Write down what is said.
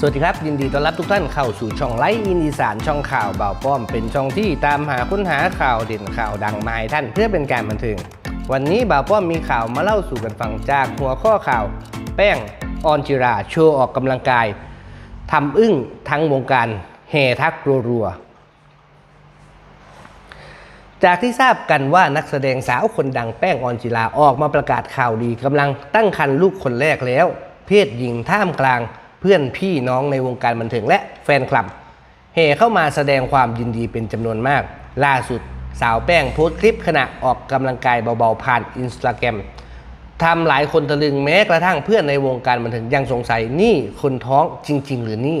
สวัสดีครับ ยินดีต้อนรับทุกท่านเข้าสู่ช่องไลฟ์อินอีสานช่องข่าวเบาป้อม เป็นช่องที่ตามหาค้นหาข่าวเด่นข่าวดังมาให้ท่านเพื่อเป็นการบันเทิงวันนี้บ่าวป้อมมีข่าวมาเล่าสู่กันฟังจากหัวข้อข่าว แป้งออนจิราโชว์ออกกำลังกายทำอึ้งทั้งวงการแห่ทักรัวๆจากที่ทราบกันว่านักแสดงสาวคนดังแป้งออนจิลาออกมาประกาศข่าวดีกำลังตั้งครรภ์ลูกคนแรกแล้ว เพศหญิงท่ามกลาง เพื่อนพี่น้องในวงการบันเทิงและแฟนคลับเฮเข้ามาแสดงความยินดีเป็นจำนวนมาก ล่าสุดสาวแป้งโพสต์คลิปขณะออกกำลังกายเบาๆผ่านอินสตาแกรมทำหลายคนตะลึงแม้กระทั่งเพื่อนในวงการบันเทิงยังสงสัยนี่คนท้องจริง ๆ หรือนี่